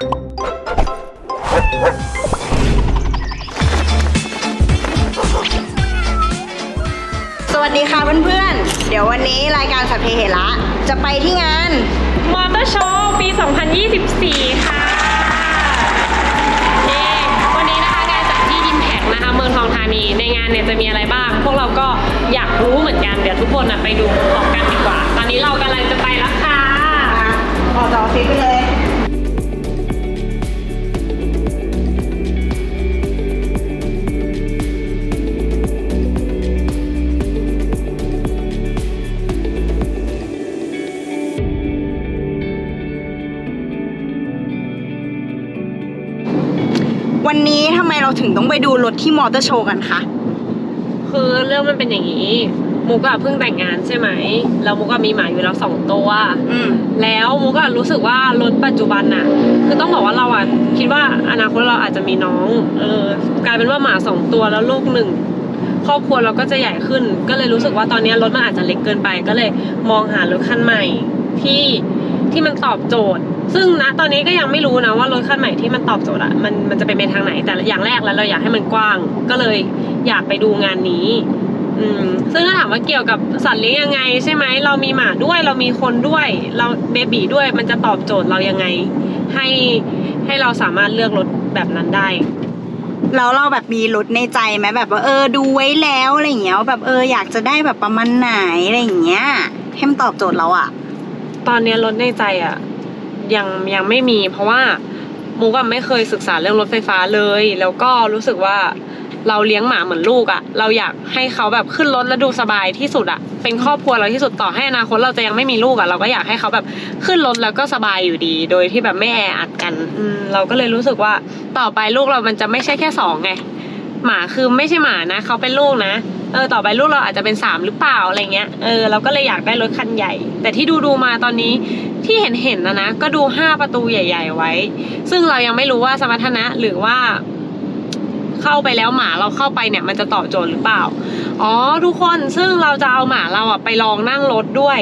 สวัสดีค่ะเพื่อนๆ เดี๋ยววันนี้รายการสัพเพเหระจะไปที่งาน มอเตอร์โชว์ปี 2024 ค่ะเย้วันนี้นะคะงานจัดที่ดิมแพกนะคะ เมืองทองธานี ในงานเนี่ยจะมีอะไรบ้าง พวกเราก็อยากรู้เหมือนกัน เดี๋ยวทุกคนนะไปดูพร้อมกันดีกว่า ตอนนี้เรากำลังจะไปแล้วค่ะ ออกจากออฟฟิศไปเลย นนี้ทำไมเราถึงต้องไปดูรถที่มอเตอร์โชว์กันคะ คือเรื่องมันเป็นอย่างนี้ มุกอะเพิ่งแต่งงานใช่ไหมแล้วมุกอะมีหมาอยู่แล้วสองตัว อืม แล้วมุกอะรู้สึกว่ารถปัจจุบันน่ะคือต้องบอกว่าเราอะคิดว่าอนาคตเราอาจจะมีน้องเออกลายเป็นว่าหมาสองตัวแล้วลูกหนึ่งครอบครัวเราก็จะใหญ่ขึ้น ก็เลยรู้สึกว่าตอนนี้รถมันอาจจะเล็กเกินไป ก็เลยมองหารถคันใหม่ที่ที่มันตอบโจทย์ ซึ่งนะตอนนี้ก็ยังไม่รู้นะว่ารถคันใหม่ที่มันตอบโจทย์อะมันมันจะเป็นไปทางไหนแต่อย่างแรกแล้วเราอยากให้มันกว้าง ก็เลยอยากไปดูงานนี้อืมซึ่งถ้าถามว่าเกี่ยวกับสัตว์เลี้ยงยังไงใช่ไหมเรามีหมาด้วยเรามีคนด้วย เราเบบีด้วยมันจะตอบโจทย์เรายังไง ให้ให้เราสามารถเลือกรถแบบนั้นได้แล้วเราแบบมีรถในใจไหมแบบว่าเออดูไว้แล้วอะไรอย่างเงี้ยว่าแบบเอออยากจะได้แบบประมาณไหนอะไรอย่างเงี้ยให้มันตอบโจทย์เราอะตอนเนี้ยรถในใจอะ ยังยังไม่มี เพราะว่ามุกอะไม่เคยศึกษาเรื่องรถไฟฟ้าเลย แล้วก็รู้สึกว่าเราเลี้ยงหมาเหมือนลูกอะ เราอยากให้เขาแบบขึ้นรถแล้วดูสบายที่สุดอะ เป็นครอบครัวเราที่สุดต่อให้อนาคตเราจะยังไม่มีลูกอะ เราก็อยากให้เขาแบบขึ้นรถแล้วก็สบายอยู่ดี โดยที่แบบไม่แออัดกันอืเราก็เลยรู้สึกว่าต่อไปลูกเรามันจะไม่ใช่แค่สองไง หมาคือไม่ใช่หมานะเขาเป็นลูกนะเออต่อไปลูกเราอาจจะเป็นสามหรือเปล่าอะไรเงี้ยเออเราก็เลยอยากได้รถคันใหญ่ แต่ที่ดูดูมาตอนนี้ที่เห็นเห็นนะนะก็ดูห้าประตูใหญ่ ๆ ไว้ ซึ่งเรายังไม่รู้ว่าสมรรถนะหรือว่าเข้าไปแล้วหมาเราเข้าไปเนี่ยมันจะตอบโจทย์หรือเปล่า อ๋อทุกคนซึ่งเราจะเอาหมาเราอะไปลองนั่งรถด้วย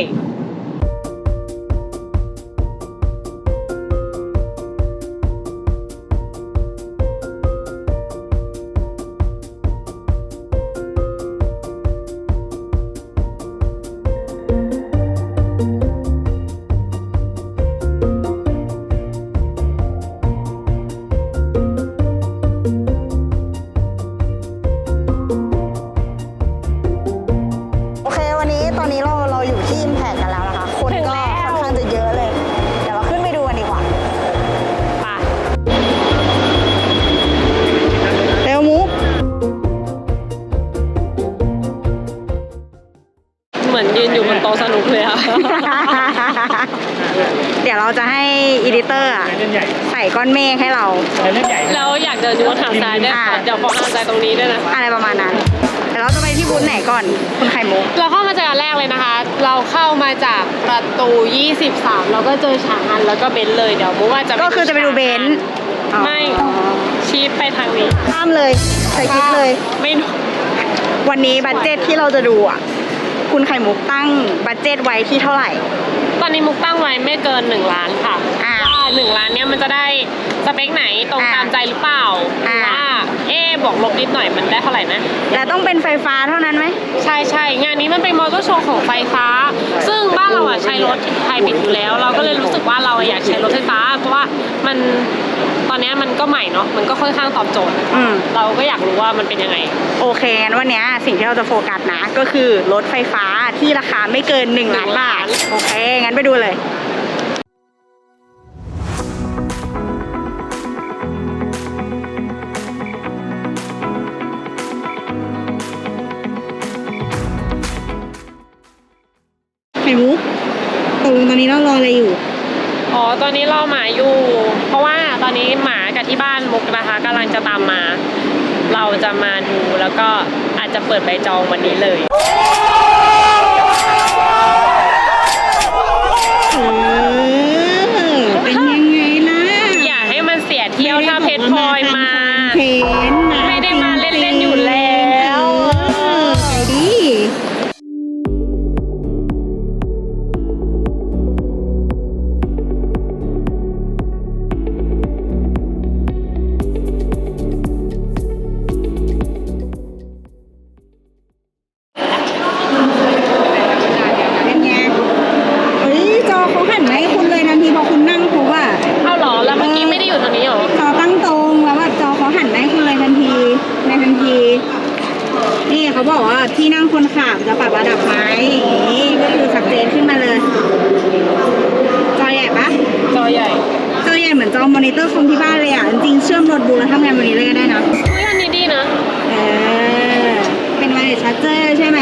เดี๋ยวเราจะให้อีดิเตอร์อะเล่นใหญ่ใส่ก้อนเมฆให้เรา เล่นใหญ่แล้วอยากเดินดูทางซ้ายด้วยค่ะอ่าเดี๋ยวขอทางซ้ายตรงนี้ด้วยนะอะไรประมาณนั้นเดี๋ยวเราจะไปที่บูธไหนก่อน คุณไข่มุก เราเข้ามาจากอันแรกเลยนะคะ เราเข้ามาจากประตู 23 เราก็เจอฉางอันแล้วก็เบนซ์เลย เดี๋ยวมุกว่าจะก็คือจะไปดูเบนซ์อ๋อไม่ชี้ไปทางนี้ข้ามเลยใส่คลิปเลย ไม่รู้วันนี้บัตเจ็ตที่เราจะดูอะ คุณไข่มุกตั้งบัตเจ็ตไว้ที่เท่าไหร่ ตอนนี้มุกตั้งไว้ไม่เกิน1ล้านค่ะอ่าว่า1ล้านเนี้ยมันจะได้สเปคไหนตรงอ่าตามใจหรือเปล่าหรืออ่าว่าเอ๊ะบอกลบนิดหน่อยมันได้เท่าไหร่นะ แต่ต้องเป็นไฟฟ้าเท่านั้นไหม ใช่ใช่งานนี้มันเป็นมอเตอร์โชว์ของไฟฟ้า ซึ่งบ้านเราอะใช้รถไฮบริดอยู่แล้ว เราก็เลยรู้สึกว่าเราอยากใช้รถไฟฟ้าเพราะว่า มันตอนเนี้ยมันก็ใหม่เนาะมันก็ค่อนข้างตอบโจทย์ อืม เราก็อยากรู้ว่ามันเป็นยังไง โอเคงั้นวันเนี้ยสิ่งที่เราจะโฟกัสนะ ก็คือรถไฟฟ้าที่ราคาไม่เกิน1ล้านบาท โอเค งั้นไปดูเลย ไข่มุกตกลงตอนนี้เรารออะไรอยู่ อ๋อตอนนี้รอหมาอยู่ เพราะว่าตอนนี้หมากับที่บ้านมุกนะคะกำลังจะตามมา เราจะมาดูแล้วก็อาจจะเปิดใบจองวันนี้เลยเออเป็นยังไงล่ะ อย่าให้มันเสียเที่ยวถ้าเพชรพลอยมา เพนนะ ชาร์เจอร์ใช่ไหม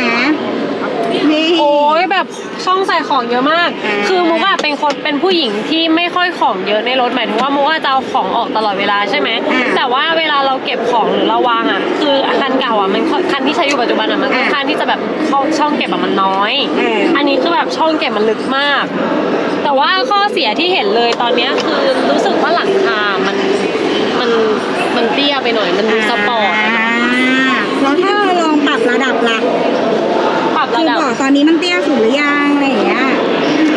นี่ โอ้ยแบบช่องใส่ของเยอะมาก อ่า คือมุกอะเป็นคนเป็นผู้หญิงที่ไม่ค่อยของเยอะในรถหมายถึงว่ามุกอะจะเอาของออกตลอดเวลาใช่ไหมอ่าแต่ว่าเวลาเราเก็บของหรือเราวางอะคือคันเก่าอะมันค่อนคันที่ใช้อยู่ปัจจุบันอะมันค่อนอ่าข้างที่จะแบบช่องช่องเก็บอะมันน้อย เอออัอันนี้คือแบบช่องเก็บมันลึกมาก แต่ว่าข้อเสียที่เห็นเลยตอนเนี้ยคือรู้สึกว่าหลังคา มันมันมันเตี้ยไปหน่อย มันดูสปอร์ตอ่าแล้วถ้าเราลองปรับระดับล่ะปรับคืระอดับ บอกตอนนี้มันเตี้ยสุดหรือยังอะไรอย่างเงี้ย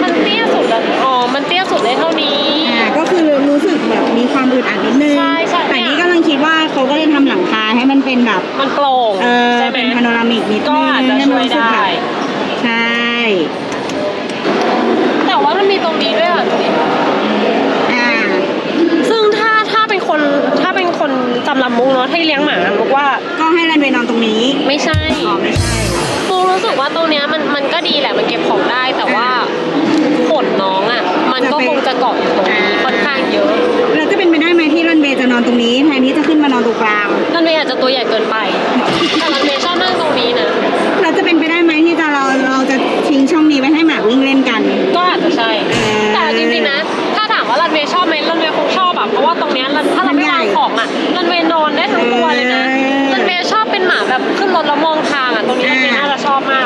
มันเตี้ยสุดแล้วอ๋อ มันเตี้ยสุดได้เท่านี้ อ่าก็คือรู้สึกแบบมีความอึดอัดนิดนึงใช่ใช่ แต่นี่กำลังคิดว่าเขาก็เลยทำหลังคาให้มันเป็นแบบ มันโปร่งเออใช่ไหมเป็นพาโนรามิกนิดนึงก็อาจจะให้ช่มันวยรู้สึกได้แบบใช่แต่ว่ามันมีตรงนี้ด้วยอะดูดิอ่าซึ่งถ้าถ้าเป็นคนถ้าเป็นคนสำหรับมุกเนาะที่เลี้ยงหมามุกว่า ก็ให้รันเวย์นอนตรงนี้ไม่ใช่อ๋อไม่ใช่มุกรู้สึกว่าตรงเนี้ยมันมันก็ดีแหละมันเก็บของได้แต่ว่าขนน้องอะ มันก็คงจะเกาะอยู่ตรงนี้ค่อนข้างเยอะแล้วจะเป็นไปได้ไหมที่รันเวย์จะนอนตรงนี้แทนที่จะขึ้นมานอนตรงกลางรันเวย์อาจจะตัวใหญ่เกินไปแต่รันเวย์ชอบนั่งตรงนี้นะเราจะเป็นไปได้ไหมที่จะเราเราจะทิ้งช่องนี้ไว้ให้หมาวิ่งเล่นกัน ก็อาจจะใช่เออแต่จริงๆนะถ้าถามว่ารันเวย์ชอบไหมรันเวย์คงชอบอะเพราะว่าตรงเนี้ยรันถ้าเราไม่วางของอะรันเวย์นอนได้ทั้งตัวเลยนะ หมาแบบขึ้นรถแล้วมองทางอะตรงนี้รันน่าจะชอบมาก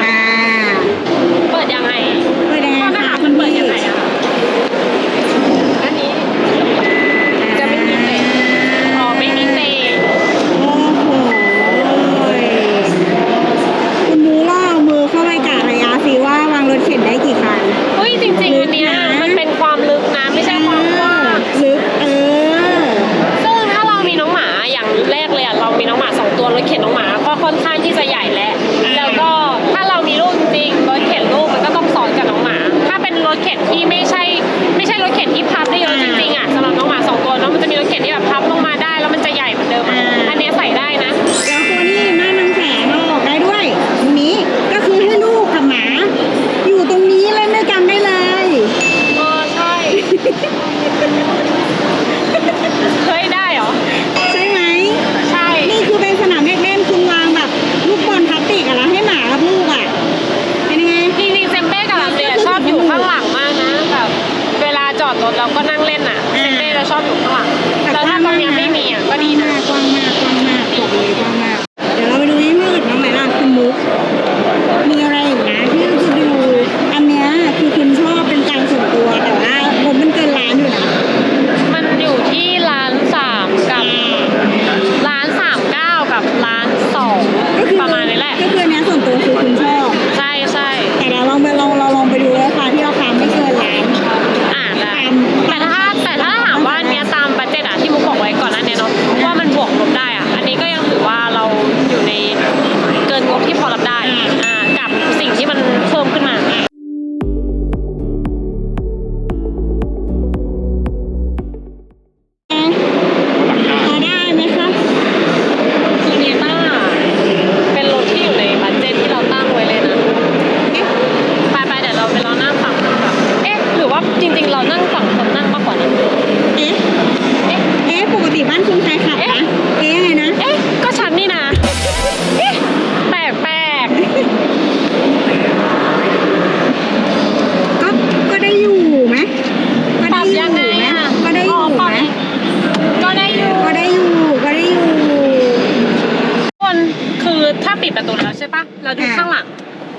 ปิดประตูแล้วใช่ปะเราดูอ่าข้างหลัง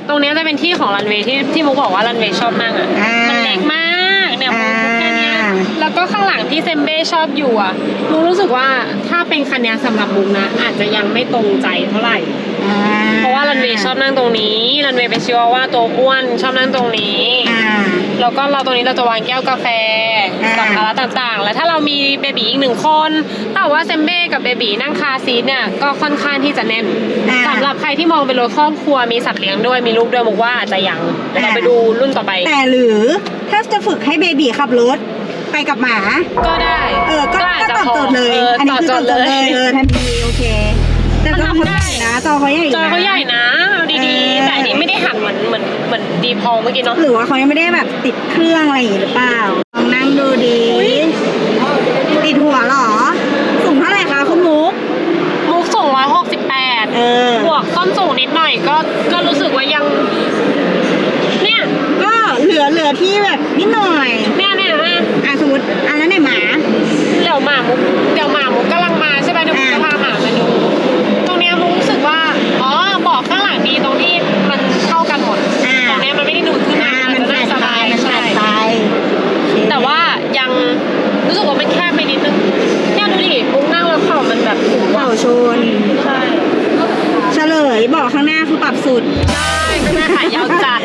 ตรงเนี้ยจะเป็นที่ของรันเวย์ที่ที่มุกบอกว่ารันเวย์ชอบนั่งอะ อ่ามัมันเล็กมากเนี่ยมุกอ่าแค่เนี้ยแล้วก็ข้างหลังที่เซมเบ้ชอบอยู่อะมุกรู้สึกว่าถ้าเป็นคันเนี้ยสำหรับมุกนะอาจจะยังไม่ตรงใจเท่าไหร่อ่ เพราะว่ารันเวย์ชอบนั่งตรงนี้รันเวย์เป็นชิวาว่าตัวอ้วนชอบนั่งตรงนี้อ่าแล้วก็เราตรงนี้เราจะวางแก้วกาแฟอ่าสัมภาระต่างๆ แล้วถ้าเรามีเบบีอีกหนึ่งคนแต่ว่าเซมเบ้กับเบบีนั่งคาร์ซีทเนี่ยก็ค่อนข้างที่จะแน่นอ่าสำหรับใครที่มองเป็นรถครอบครัวมีสัตว์เลี้ยงด้วยมีลูกด้วยมุกว่าอาจจะยังเดี๋ยวเราอ่าไปดูรุ่นต่อไป แต่หรือถ้าจะฝึกให้เบบีขับรถไปกับหมา ก็ได้ เออ ก็อาจก็จะตอบพอโจทย์เลยเอออันตนี้อบคือโจตอทบย์โจเลทย์เลยยเออทันทีโอเค แต่จอเขาใหญ่นะจอเขาใหญ่จอเขาใหญ่นะเอาดีๆแต่อันนี้ไม่ได้หันเหมือนเหมือนเหมือนดีพอเมื่อกี้เนาะหรือว่าเขายังไม่ได้แบบติดเครื่องอะไรอย่างงี้หรือเปล่าลองนั่งดูดีอุ๊ยติดหัวเหรอสูงเท่าไหร่คะคุณมุกมุกส่งร้อยหกสิบแปดเออบวกต้นสูงนิดหน่อยก็ก็รู้สึกว่ายัง เนี่ย ก็เหลือเหลือที่แบบนิดหน่อยเนี่ยเนี่ยอะอะสมมติอันนั้นเนี่ยหมาเดี๋ยวหมามุกเดี๋ยวหมามุกกำลังมาใช่ไหมเดี๋ยวมุกจะพาหมามาดู รู้สึกว่ามันแคบไปนิดนึงเนี่ยดูดิมุกนั่งแล้วเข่ามันแบบถูกเข่าชน ใช่เฉลยบอกข้างหน้าคือปรับสุด ใช่แม่ขายาวจัด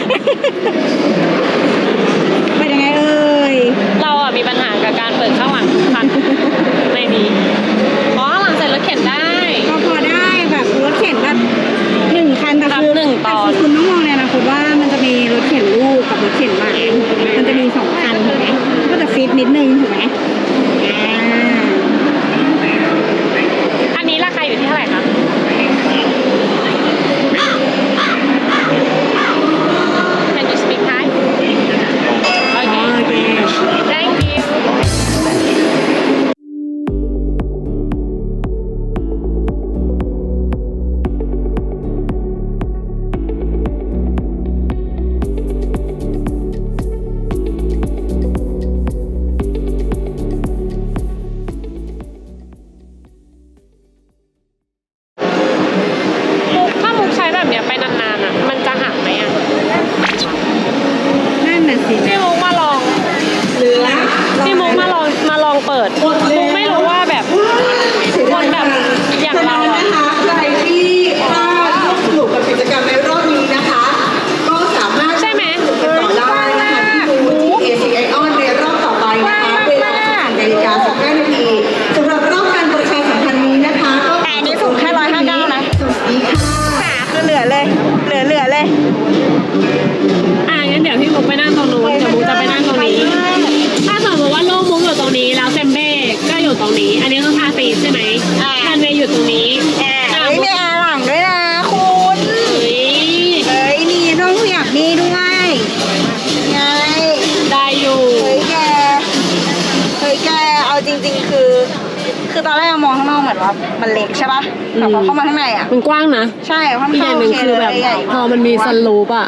มือนว่ามันเล็กใช่ปะแต่พอเข้ามาข้างในอะ มันกว้างนะ ใช่ค่อนอีกอข้างย่างหโอนึ่งเคคือเลแบบยใหญ่พอมันมีซันรูปอะ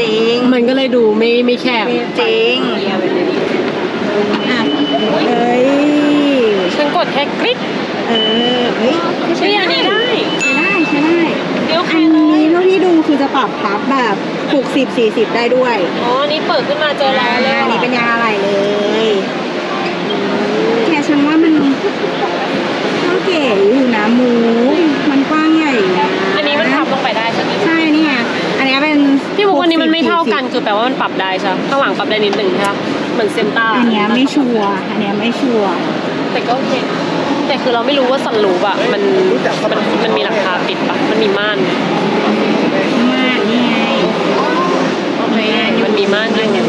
จริง มันก็เลยดูไม่ไม่แคบจริงอะเอ้ยฉันกดแค่คลิกเออเฮ้ยเฮ้ยอันนี้ได้ใช้ได้ใช้ได้เดี๋ยวอัค่ะนนี้เท่าที่ดูคือจะปรับพับแบบ 60 40 ได้ด้วย อ๋ออันนี้เปิดขึ้นมาเจอล้อเลยอันนี้เป็นยางอะไรเลยแค่ฉันว่ามัน ก็เก๋อยู่นะหมูมันกว้างใหญ่อยู่นะอันนี้มันพับลงไปได้ใช่ไหมใช่นี่ไงอันนี้เป็นพี่มุกวันนี้มันไม่60เท่ากัน40คือแปลว่ามันปรับได้ใช่ไหมข้างหลังปรับได้นิดหนึ่งใช่ไหมเหมือนเซนต้าอันเนี้ยไม่ชัวร์อันเนี้ยไม่ชัวร์แต่ก็โอเคแต่คือเราไม่รู้ว่าสันรูปอะมันมันมันมีหลังคาปิดปะมันมีม่านมากนี่ไงโอเคมันมีม่านด้วยเนี่ย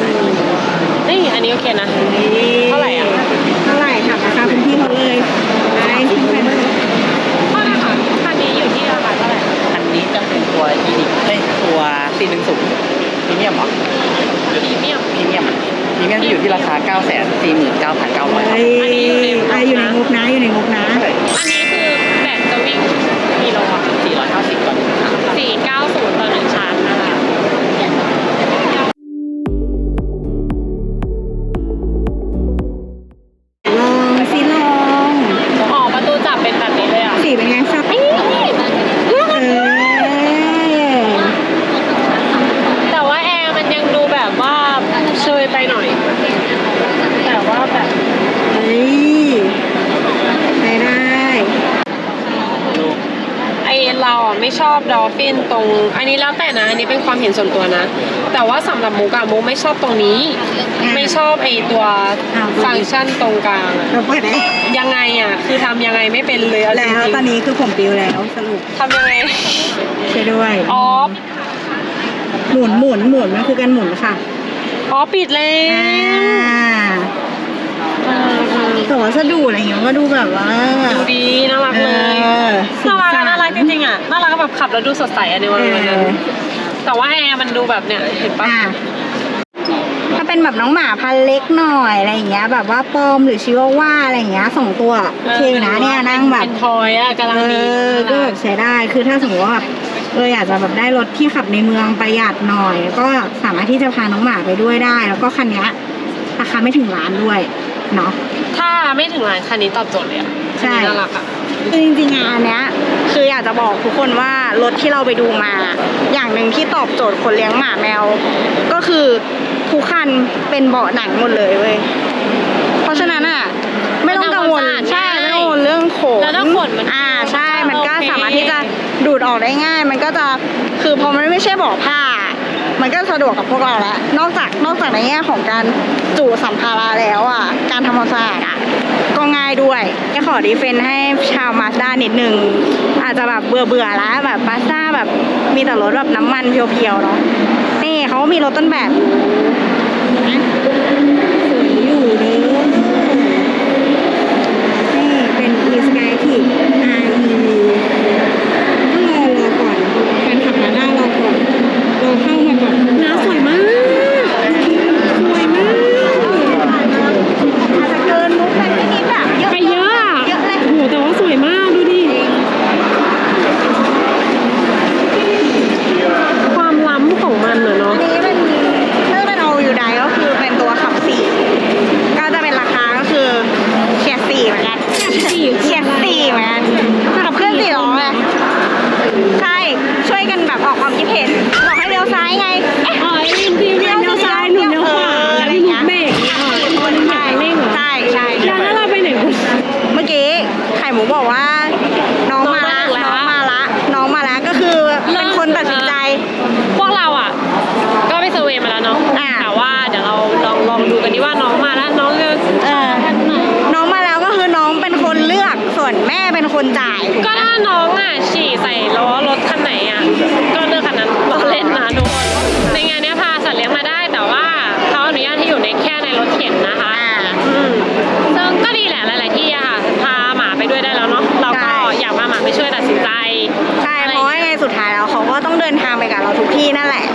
นี่อันนี้โอเคนะเท่าไหร่อะเท่าไหร่ถามราคาคุณพี่เขาเลย ไปขึ้นไปเลยเท่าไหร่คะคันนี้อยู่ที่ราคาเท่าไหร่อันนี้จะเป็นตัวอีดิเอ้ยตัว410พรีเมียมเหรอพรีเมียมพรีเมียมพรีเมียมที่อยู่ที่ราคา9 4 9 9 9 0 0เอ้ยอะอยู่ในงบนะอยู่ในงบนะ อันนี้คือแบตจะวิ่งกี่โลอะ490ก่อนสี่ เป็นความเห็นส่วนตัวนะ แต่ว่าสำหรับมุกอะมุกไม่ชอบตรงนี้ ไม่ชอบไอตัวฟังก์ชันตรงกลางอะเราเปิดได้ยังไงอะคือทำยังไงไม่เป็นเลยเอาจแล้วริงตอนนี้คือผมปิวแล้วสรุปๆทำยังไงช่วยด้วยออฟหมุนหมุนหมุนมันคือการหมุนค่ะอ๋อปิดแล้อ่าวแต่วัสดุอะไรอย่างเงี้ยมันก็ดูแบบว่าดูดีน่ารักเอเลยอน่ารักอะน่ารักจริงๆอะน่ารักแบบขับแล้วดูสดใสอะในวันวันนั้นเออ แต่ว่าแอร์มันดูแบบเนี่ยเห็นปะอะถ้าเป็นแบบน้องหมาพันธุ์เล็กหน่อยอะไรอย่างเงี้ย แบบว่าปอมหรือชิวาว่าอะไรอย่างเงี้ยสองตัวโอเคอยู่นะเนี่ยนั่งแบบเป็นทอยอะกำลังเอดีอก็แบบใช้ได้คือถ้าสมมติว่าแบบเอออยากจะแบบได้รถที่ขับในเมืองประหยัดหน่อย ก็สามารถที่จะพาน้องหมาไปด้วยได้ แล้วก็คันเนี้ยราคาไม่ถึงล้านด้วยเนาะ ถ้าไม่ถึงร้านคันนี้ตอบโจทย์เลยอะใช่คันนี้น่ารักอะ คือจริงๆอะอันเนี้ยคื ออยากจะบอกทุกคนว่ารถที่เราไปดูมา อย่างหนึ่งที่ตอบโจทย์คนเลี้ยงหมาแมว ก็คือทุกคันเป็นเบาะหนังหมดเลยเว้ยเพราะฉะนั้นอะไม่ต้องกังวลใช่ไม่ต้องกังวลเรื่องขนแล้วถ้าขนมันอ่าใช่มันก็โอเคสามารถที่จะดูดออกได้ง่าย มันก็จะคือพอมันไม่ใช่เบาะผ้ามันก็สะดวกกับพวกเราแล้ว นอกจากนอกจากในแง่ของการจุสัมภาระแล้วอะ การทำความสะอาดอะ ก็ง่ายด้วยจะขอดีเฟนให้ชาวมาสด้านิดนึง อาจจะแบบเบื่อเบื่อแล้วแบบมาสด้าแบบมีแต่รถแบบน้ำมันเพียวๆเนาะนี่เขามีรถต้นแบบสวยอยู่เด้อนี่เป็น e s k y t i v REV ก็รอรอก่อนแฟนขับมาด้ารอก่อนรอเข้ามาก่อนน้าสวยมาก จ่ายถูกก็ไหมถ้าน้องอะฉี่ใส่ล้อรถคันไหนอะก็เลือกคันนั้นเราเล่นนะทุกคนในงานเนี้ยพาสัตว์เลี้ยงมาได้ แต่ว่าเขาอนุญาตให้อยู่ในแค่ในรถเข็นนะคะ อ่า อืมซึ่งก็ดีแหละหลาย ๆ ที่อะค่ะ พาหมาไปด้วยได้แล้วเนาะเราก็ใช่อยากพาหมาไปช่วยตัดสินใจใช่อเพไอย่ราะงว่างี้ยไงสุดท้ายแล้วเขาก็ต้องเดินทางไปกับเราทุกที่นั่นแหละ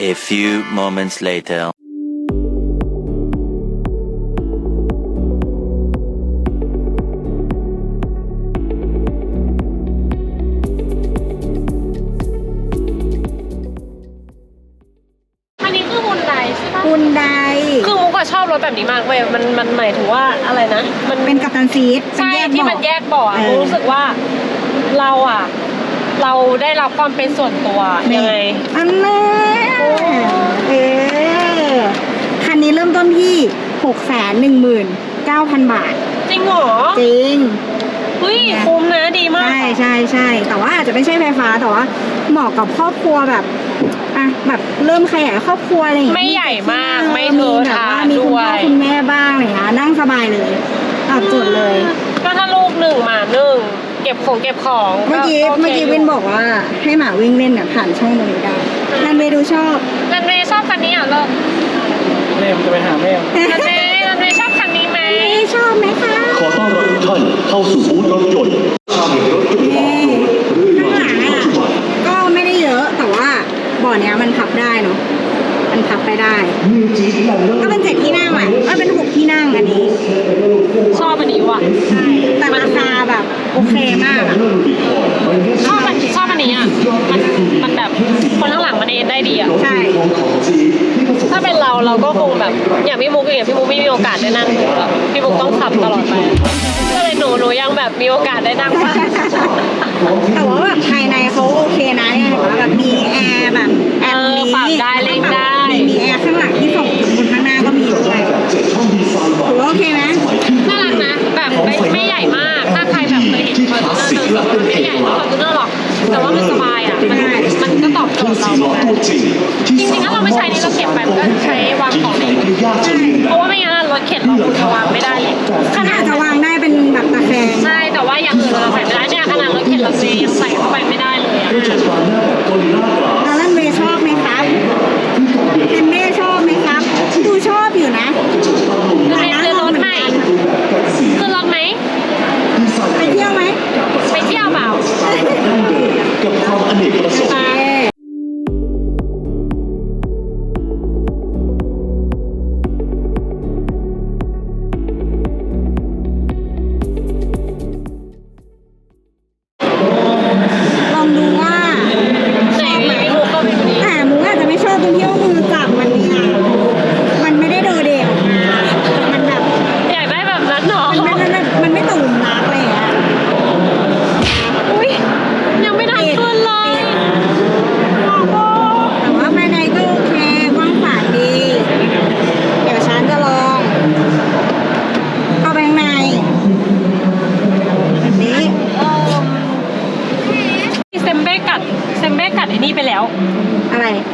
A few moments later. อันนี้คือฮุนไดใช่ปะคุณใดคือมุกอะชอบรถแบบนี้มากเว้ยมันมันหมายถึงว่าอะไรนะ มันเป็นกัปตันซีทใช่เป็นที่มันแยกเบ่อะเออมุกรู้สึกว่าเราอะเราได้รับความเป็นส่วนตัวยังไงอันนี้เริ่มต้นที่หกแสนหนึ่งหมื่นเก้าพันบาท จริงเหรอจริง เฮ้ยคุ้มนะดีมาก ใช่ใช่ใช่แต่ว่าอาจจะไม่ใช่ไฟฟ้าแต่ว่าเหมาะกับครอบครัวแบบอะแบบเริ่มขยายครอบครัวอะไรอย่างไม่เงี้ยใหญ่มากไม่มีเทอะแบบทะว่ามีคุณพ่อด้วยคุณแม่บ้างอะไรอย่างเงี้ยนั่งสบายเลยตอบโจทย์เลย ก็ถ้าลูกหนึ่งหมาหนึ่งเกก็บของเก็บของเมื่อกี้โคเมื่อกี้วินบอกว่าให้หมาวิ่งเล่นเนี่ยผ่านช่องตรงนี้ได้นันเวย์ดูชอบรันเวย์ชอบคันนี้เหรอลูกแม่ผมจะไปหาแม่รันเวย์รันเวย์ชอบคันนี้ไหมเอ๊ะชอบไหมคะขอต้อนรับทุกท่านเข้าสู่บูธรถยนต์ชาวเห็นรถยนต์เอ๊ะข้างหลังอะก็ไม่ได้เยอะแต่ว่าเบ่อเนี้ยมันพับได้เนาะมันพับไปได้นิวจีแลนเดอร์ก็เป็นเจ็ดที่นั่งอะก็เป็นหกที่นั่งอันนี้ ชอบอันนี้ว่ะใช่แต่ราคาแบบโอเคมากอะชอบอันชอบอันนี้อะมันมันแบบคนข้างหลังมันเอนได้ดีอะใช่ ถ้าเป็นเราเราก็คงแบบอย่างพี่มุกอย่างพี่มุกไม่มีโอกาสได้นั่งแบบพี่มุกต้องขับตลอดไปก็เลยหนูหนูยังแบบมีโอกาสได้นั่งบ้างแต่ว่าแบบภายในเขาโอเคนะเนี่ยเห็นว่าแบบมีแอร์แบบแอร์เออนี้ปรับได้เล่นได้มีแอร์ข้างหลังที่ส่งถึงคนข้างหน้าก็มีด้วยถือว่าโอเคไหมน่ารัก นะแบบไม่ไม่ใหญ่มาก ถ้าใครแบบเคยเห็นฟอร์จูเนอร์เดินสวนมันไม่ได้ใหญ่เท่าฟอร์จูเนอร์หรอก แต่ว่ามันสบายอะ มันมันก็ตอบโจทย์เราแบบจริงจริงๆถ้าเราไม่ใช้นี่เราเก็บไปมันก็ใช้วางของได้เพราะว่าไม่งั้นรถเข็นเราคงจะวางไม่ได้เลยขนาดจะวางได้เป็นแบบตะแคงใช่แต่ว่าอย่างอื่นเราใส่ไม่ได้เนี่ยขนาดรถเข็นเราเลยยังใส่เข้าไปไม่ได้เลยอะแล้วลันเวย์ชอบไหมครับเอนเม่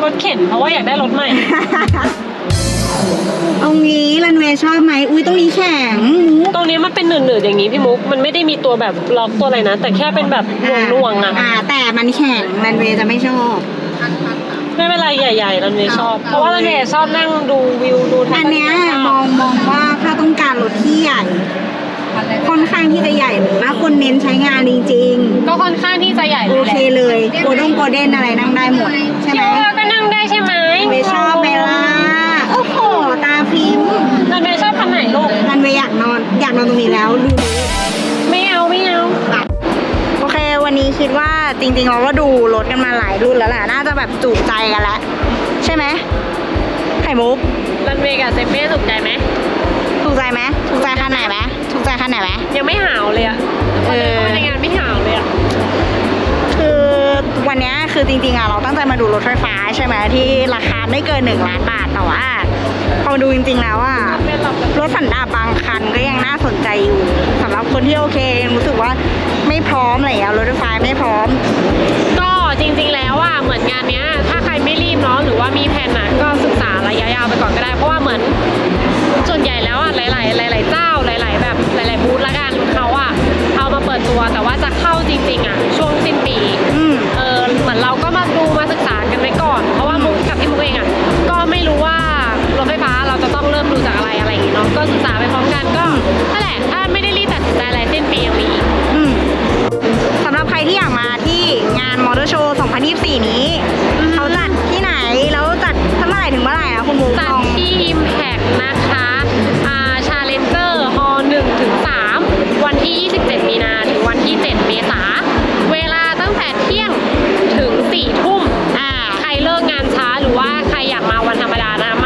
รรถเข็นเพราะว่าอยากได้รถใหม่ตรงนี้รันเวย์ชอบไหมอุ้ยตรงนี้แข็งมุกตรงนี้มันเป็นหนืดๆอย่างนี้พี่มุก มันไม่ได้มีตัวแบบล็อกตัวอะไรนะ แต่แค่เป็นแบบน่วงๆอะ อ่า แต่มันแข็งรันเวย์จะไม่ชอบ ไม่เป็นไรใหญ่ๆรันเวย์ชอบ เพราะว่ารันเวย์ชอบนั่งดูวิวดูทะอันเลเนี้ยธรรมองมองว่าถ้าต้องการรถที่ใหญ่ ค่อนข้างที่จะใหญ่หรือว่าคนเน้นใช้งานจริงก็ค่อนข้างที่จะใหญ่ๆ โอเคเลยโกลดงโกลเด้นอะไรนั่งได้หมด ใช่ไหมเชื่อก็นั่งได้ใช่ไหมเวย์ชอบไหมล่ะโอ้โห ตาพริมรันเวย์ชอบคันไหนลูก รันเวย์อยากนอนอยากนอนตรงนี้แล้วดูไม่เอาไม่เอา โอเค วันนี้คิดว่าจริงๆ เราก็ดูรถกันมาหลายรุ่นแล้วแหละ น่าจะแบบจูบใจกันแล้ว ใช่ไหมไข่มุก รันเวย์กับเซมเบ้ถูกใจไหม ถูกใจไหมถูกใจคันไหนไหมถูกใจคันไหนไหมยังไม่หาวเลยอะเออพอเดินเข้ามาในงานไม่หาวเลยอะคือวันเนี้ยคือจริงๆอะเราตั้งใจมาดูรถไฟฟ้าใช่ไหมที่ราคาไม่เกินหนึ่งล้านบาทแต่ว่าพอมาดูจริงๆแล้วอะเป็นหลับกับรถสันดาปบางคันก็ยังน่าสนใจอยู่สำหรับคนที่โอเคยังรู้สึกว่าไม่พร้อมอะไรอย่างเงี้ยรถไฟฟ้าไม่พร้อมก็ จริง ๆ แล้วอะเหมือนงานเนี้ย ถ้าใครไม่รีบเนาะหรือว่ามีแผนอะก็ศึกษาระยะยาวไปก่อนก็ได้ เพราะว่าเหมือนส่วนใหญ่แล้วอะหลาย ๆ หลาย ๆ เจ้าหลาย ๆ แบบหลาย ๆ บูธละกันเขาอะเอามาเปิดตัวแต่ว่าจะเข้าจริง ๆ อะ ช่วงสิ้นปีอืมเออเหมือนเราก็มาดูมาศึกษากันไว้ก่อน เพราะว่ามุกกับพี่มุกเองอะก็ไม่รู้ว่ารถไฟฟ้าเราจะต้องเริ่มดูจากอะไรอะไรอย่างงี้เนาะก็ศึกษาไปพร้อมกันก็นั่นแหละถ้าไม่ได้รีบตัดสินใจอะไรสิ้นปียังมีอีกอืมสำหรับใครที่อยากมาที่ งานมอเตอร์โชว์ 2024 นี้อือฮึเขาจัดที่ไหน แล้วจัดเมื่อไหร่ถึงเมื่อไหร่นะคุณมุกจัลดอง ที่ Impact นะคะอ่า Challenger Hall 1ถึง3วันที่ 27 มีนาถึงวันที่ 7 เมษาเวลาตั้งแต่เที่ยงถึง 4 ทุ่ม อ่า ใครเลิกงานช้าหรือว่าใครอยากมาวันธรรมดานะมา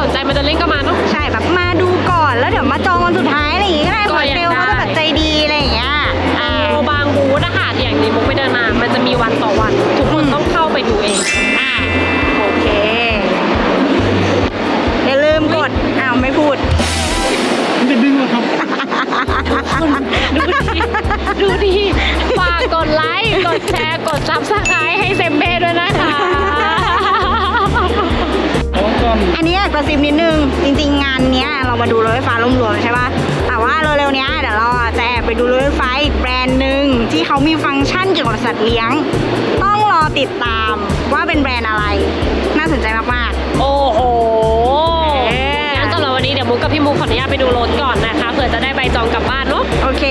สนใจมาเดินเล่นก็มาเนาะ ใช่แบบมาดูก่อนแล้วเดี๋ยวมาจองวันสุดท้ายอะไรอย่างงี้ก็ได้ก็เผื่อยังเซลล์เขาจะได้แบบใจดีอะไรอย่างเงี้ยอ่าโอบางบูธนะคะอย่างนี้มุกไปเดินมา มันจะมีวันต่อวัน ทุกคนต้องเข้าไปดูเองอ่าโอเคอย่าลืมกดอ้าวไม่พูด มันจะดึงเหรอครับ ดูดิดูดิฝากกดไลค์ กดแชร์ กดซับสไครต์ให้เซม วยนะคะแล้วก็มอันนี้อยากกระซิบนิดนึง จริง ๆ งานเนี้ยเรามาดูรถไฟฟ้ารวมๆใช่ปะแต่ว่าเร็วๆเนี้ยเดี๋ยวเราอะจะแอบไปดูรถไฟฟ้าอีกแบรนด์หนึ่งที่เขามีฟังก์ชันเกี่ยวกับสัตว์เลี้ยง ต้องรอติดตามว่าเป็นแบรนด์อะไร น่าสนใจมากโอ้โหเอ๊ะงั้นสำหรับวันนี้เดี๋ยวมุกกับพี่มุกขออนุญาตไปดูรถก่อนนะคะเผื่อจะได้ใบจองกลับบ้านเนาะ ๆ โอเค